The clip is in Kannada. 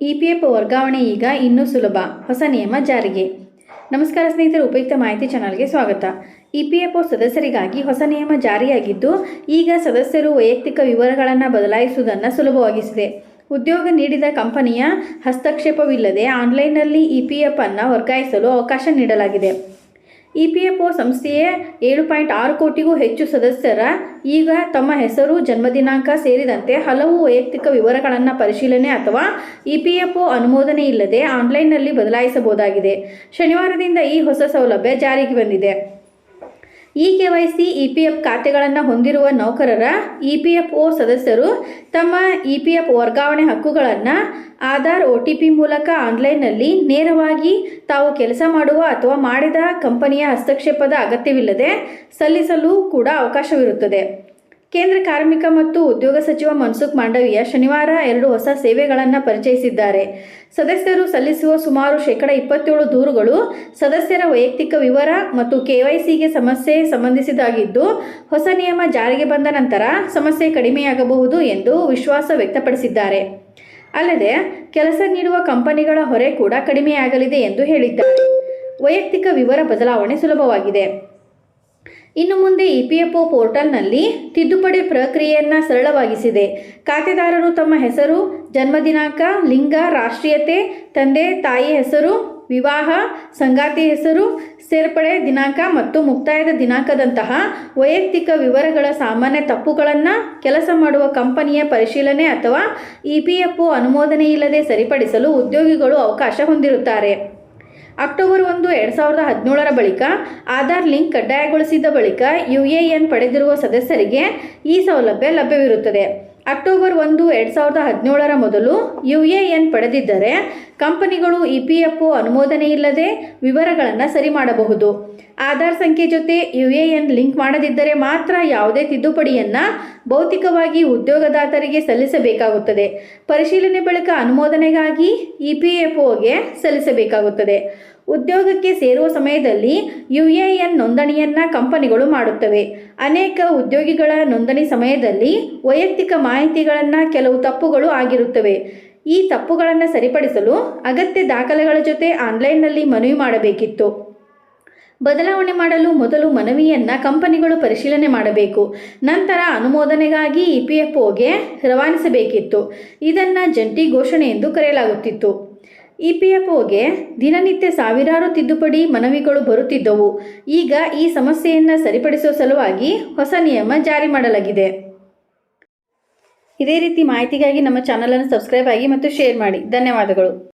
ಇ ಪಿ ಎಫ್ ವರ್ಗಾವಣೆ ಈಗ ಇನ್ನೂ ಸುಲಭ. ಹೊಸ ನಿಯಮ ಜಾರಿಗೆ. ನಮಸ್ಕಾರ ಸ್ನೇಹಿತರು, ಉಪಯುಕ್ತ ಮಾಹಿತಿ ಚಾನಲ್ಗೆ ಸ್ವಾಗತ. ಇ ಪಿ ಎಫ್ ಒ ಸದಸ್ಯರಿಗಾಗಿ ಹೊಸ ನಿಯಮ ಜಾರಿಯಾಗಿದ್ದು, ಈಗ ಸದಸ್ಯರು ವೈಯಕ್ತಿಕ ವಿವರಗಳನ್ನು ಬದಲಾಯಿಸುವುದನ್ನು ಸುಲಭವಾಗಿಸಿದೆ. ಉದ್ಯೋಗ ನೀಡಿದ ಕಂಪನಿಯ ಹಸ್ತಕ್ಷೇಪವಿಲ್ಲದೆ ಆನ್ಲೈನ್ನಲ್ಲಿ ಇ ಪಿ ಎಫ್ ಅನ್ನು ವರ್ಗಾಯಿಸಲು ಅವಕಾಶ ನೀಡಲಾಗಿದೆ. ಇ ಪಿ ಎಫ್ ಒ ಸಂಸ್ಥೆಯ ಏಳು ಪಾಯಿಂಟ್ ಆರು ಕೋಟಿಗೂ ಹೆಚ್ಚು ಸದಸ್ಯರ ಈಗ ತಮ್ಮ ಹೆಸರು, ಜನ್ಮದಿನಾಂಕ ಸೇರಿದಂತೆ ಹಲವು ವೈಯಕ್ತಿಕ ವಿವರಗಳನ್ನು ಪರಿಶೀಲನೆ ಅಥವಾ ಇ ಪಿ ಎಫ್ ಒ ಅನುಮೋದನೆ ಇಲ್ಲದೆ ಆನ್ಲೈನ್ನಲ್ಲಿ ಬದಲಾಯಿಸಬಹುದಾಗಿದೆ. ಶನಿವಾರದಿಂದ ಈ ಹೊಸ ಸೌಲಭ್ಯ ಜಾರಿಗೆ ಬಂದಿದೆ. E K Y C E P F ಖಾತೆಗಳನ್ನು ಹೊಂದಿರುವ ನೌಕರರ ಇ ಪಿ ಎಫ್ ಒ ಸದಸ್ಯರು ತಮ್ಮ ಇ ಪಿ ಎಫ್ ವರ್ಗಾವಣೆ ಹಕ್ಕುಗಳನ್ನು ಆಧಾರ್ ಒ ಟಿ ಪಿ ಮೂಲಕ ಆನ್ಲೈನ್ನಲ್ಲಿ ನೇರವಾಗಿ ತಾವು ಕೆಲಸ ಮಾಡುವ ಅಥವಾ ಮಾಡಿದ ಕಂಪನಿಯ ಹಸ್ತಕ್ಷೇಪದ ಅಗತ್ಯವಿಲ್ಲದೆ ಸಲ್ಲಿಸಲು ಕೂಡ ಅವಕಾಶವಿರುತ್ತದೆ. ಕೇಂದ್ರ ಕಾರ್ಮಿಕ ಮತ್ತು ಉದ್ಯೋಗ ಸಚಿವ ಮನ್ಸುಖ್ ಮಾಂಡವೀಯ ಶನಿವಾರ ಎರಡು ಹೊಸ ಸೇವೆಗಳನ್ನು ಪರಿಚಯಿಸಿದ್ದಾರೆ. ಸದಸ್ಯರು ಸಲ್ಲಿಸುವ ಸುಮಾರು ಶೇಕಡ ಇಪ್ಪತ್ತೇಳು ದೂರುಗಳು ಸದಸ್ಯರ ವೈಯಕ್ತಿಕ ವಿವರ ಮತ್ತು ಕೆವೈಸಿಗೆ ಸಮಸ್ಯೆ ಸಂಬಂಧಿಸಿದಾಗಿದ್ದು ಹೊಸ ನಿಯಮ ಜಾರಿಗೆ ಬಂದ ನಂತರ ಸಮಸ್ಯೆ ಕಡಿಮೆಯಾಗಬಹುದು ಎಂದು ವಿಶ್ವಾಸ ವ್ಯಕ್ತಪಡಿಸಿದ್ದಾರೆ. ಅಲ್ಲದೆ, ಕೆಲಸ ನೀಡುವ ಕಂಪನಿಗಳ ಹೊರೆ ಕೂಡ ಕಡಿಮೆಯಾಗಲಿದೆ ಎಂದು ಹೇಳಿದ್ದಾರೆ. ವೈಯಕ್ತಿಕ ವಿವರ ಬದಲಾವಣೆ ಸುಲಭವಾಗಿದೆ. ಇನ್ನು ಮುಂದೆ ಇ ಪಿ ಎಫ್ ಒ ಪೋರ್ಟಲ್ನಲ್ಲಿ ತಿದ್ದುಪಡಿ ಪ್ರಕ್ರಿಯೆಯನ್ನು ಸರಳವಾಗಿಸಿದೆ. ಖಾತೆದಾರರು ತಮ್ಮ ಹೆಸರು, ಜನ್ಮದಿನಾಂಕ, ಲಿಂಗ, ರಾಷ್ಟ್ರೀಯತೆ, ತಂದೆ, ತಾಯಿ ಹೆಸರು, ವಿವಾಹ, ಸಂಗಾತಿ ಹೆಸರು, ಸೇರ್ಪಡೆ ದಿನಾಂಕ ಮತ್ತು ಮುಕ್ತಾಯದ ದಿನಾಂಕದಂತಹ ವೈಯಕ್ತಿಕ ವಿವರಗಳ ಸಾಮಾನ್ಯ ತಪ್ಪುಗಳನ್ನು ಕೆಲಸ ಮಾಡುವ ಕಂಪನಿಯ ಪರಿಶೀಲನೆ ಅಥವಾ ಇ ಪಿ ಎಫ್ ಒ ಅನುಮೋದನೆ ಇಲ್ಲದೆ ಸರಿಪಡಿಸಲು ಉದ್ಯೋಗಿಗಳು ಅವಕಾಶ ಹೊಂದಿರುತ್ತಾರೆ. ಅಕ್ಟೋಬರ್ ಒಂದು, ಎರಡು ಸಾವಿರದ ಹದಿನೇಳರ ಬಳಿಕ ಆಧಾರ್ ಲಿಂಕ್ ಕಡ್ಡಾಯಗೊಳಿಸಿದ ಬಳಿಕ ಯು ಎ ಎನ್ ಪಡೆದಿರುವ ಸದಸ್ಯರಿಗೆ ಈ ಸೌಲಭ್ಯ ಲಭ್ಯವಿರುತ್ತದೆ. ಅಕ್ಟೋಬರ್ ಒಂದು, ಎರಡು ಸಾವಿರದ ಹದಿನೇಳರ ಮೊದಲು ಯು ಎ ಎನ್ ಪಡೆದಿದ್ದರೆ ಕಂಪನಿಗಳು ಇ ಪಿ ಎಫ್ ಒ ಅನುಮೋದನೆ ಇಲ್ಲದೆ ವಿವರಗಳನ್ನು ಸರಿ ಮಾಡಬಹುದು. ಆಧಾರ್ ಸಂಖ್ಯೆ ಜೊತೆ ಯು ಎ ಎನ್ ಲಿಂಕ್ ಮಾಡದಿದ್ದರೆ ಮಾತ್ರ ಯಾವುದೇ ತಿದ್ದುಪಡಿಯನ್ನು ಭೌತಿಕವಾಗಿ ಉದ್ಯೋಗದಾತರಿಗೆ ಸಲ್ಲಿಸಬೇಕಾಗುತ್ತದೆ. ಪರಿಶೀಲನೆ ಬಳಿಕ ಅನುಮೋದನೆಗಾಗಿ ಇ ಪಿ ಎಫ್ ಒಗೆ ಸಲ್ಲಿಸಬೇಕಾಗುತ್ತದೆ. ಉದ್ಯೋಗಕ್ಕೆ ಸೇರುವ ಸಮಯದಲ್ಲಿ ಯು ಎ ಎನ್ ನೋಂದಣಿಯನ್ನು ಕಂಪನಿಗಳು ಮಾಡುತ್ತವೆ. ಅನೇಕ ಉದ್ಯೋಗಿಗಳ ನೋಂದಣಿ ಸಮಯದಲ್ಲಿ ವೈಯಕ್ತಿಕ ಮಾಹಿತಿಗಳನ್ನು ಕೆಲವು ತಪ್ಪುಗಳು ಆಗಿರುತ್ತವೆ. ಈ ತಪ್ಪುಗಳನ್ನು ಸರಿಪಡಿಸಲು ಅಗತ್ಯ ದಾಖಲೆಗಳ ಜೊತೆ ಆನ್ಲೈನ್ನಲ್ಲಿ ಮನವಿ ಮಾಡಬೇಕಿತ್ತು. ಬದಲಾವಣೆ ಮಾಡಲು ಮೊದಲು ಮನವಿಯನ್ನು ಕಂಪನಿಗಳು ಪರಿಶೀಲನೆ ಮಾಡಬೇಕು. ನಂತರ ಅನುಮೋದನೆಗಾಗಿ ಇ ಪಿ ಎಫ್ ಒಗೆ ರವಾನಿಸಬೇಕಿತ್ತು. ಇದನ್ನು ಜಂಟಿ ಘೋಷಣೆ ಎಂದು ಕರೆಯಲಾಗುತ್ತಿತ್ತು. ಇ ಪಿ ಎಫ್ ಒಗೆ ದಿನನಿತ್ಯ ಸಾವಿರಾರು ತಿದ್ದುಪಡಿ ಮನವಿಗಳು ಬರುತ್ತಿದ್ದವು. ಈಗ ಈ ಸಮಸ್ಯೆಯನ್ನು ಸರಿಪಡಿಸುವ ಸಲುವಾಗಿ ಹೊಸ ನಿಯಮ ಜಾರಿ ಮಾಡಲಾಗಿದೆ. ಇದೇ ರೀತಿ ಮಾಹಿತಿಗಾಗಿ ನಮ್ಮ ಚಾನಲನ್ನು ಸಬ್ಸ್ಕ್ರೈಬ್ ಆಗಿ ಮತ್ತು ಶೇರ್ ಮಾಡಿ. ಧನ್ಯವಾದಗಳು.